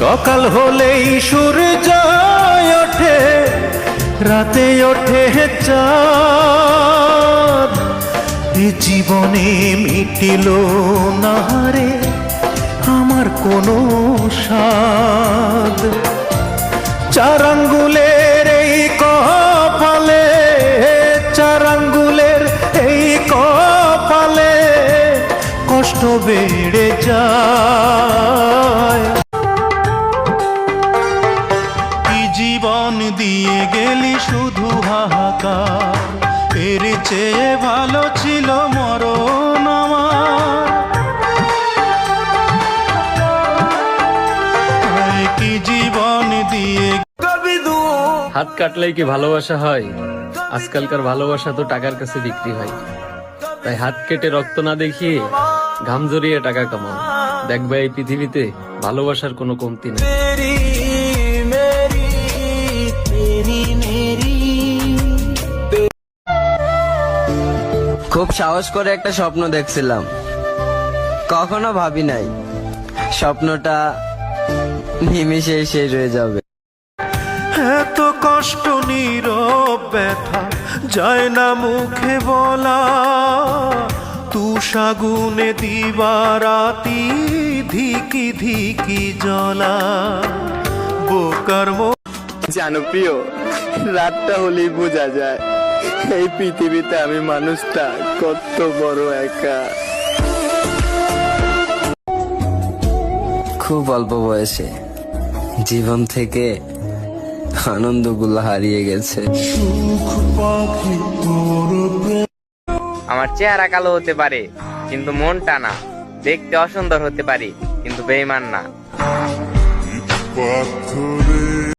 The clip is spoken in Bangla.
সকাল হলেই সূর্য ওঠে, রাতে ওঠে চাঁদ। জীবনে মিটিল না রে আমার কোনো স্বাদ। চার আঙ্গুলের এই কপালে চার আঙ্গুলের এই কপালে কষ্ট বেড়ে যায়। গেলি শুধু হাহাকার। এর চেয়ে ভালো ছিল মরণ আমার। কি জীবন দিয়ে হাত কাটলেই কি ভালোবাসা হয়? আজকালকার ভালোবাসা তো টাকার কাছে বিক্রি হয়। তাই হাত কেটে রক্ত না দেখিয়ে ঘাম জড়িয়ে টাকা কামাও। দেখবে এই পৃথিবীতে ভালোবাসার কোনো কমতি নেই। খুব সাহস করে একটা স্বপ্ন দেখছিলাম। কখনো ভাবি নাই স্বপ্নটা নিমিশে শেষ হয়ে যাবে। এত কষ্ট নীরব ব্যথা যায় না মুখে বলা। তুষাগুনে দিবারাতি ধিকি ধিকি জ্বলা। বোকার মো জানো প্রিয় রাতটা হলেই বোঝা যায়। এই পৃথিবীতে আমি মানুষটা কত বড় একা। খুব অল্প বয়সে জীবন থেকে আনন্দগুলো হারিয়ে গেছে। আমার চেহারা কালো হতে পারে কিন্তু মনটা না। দেখতে অসুন্দর হতে পারি কিন্তু বেইমান না।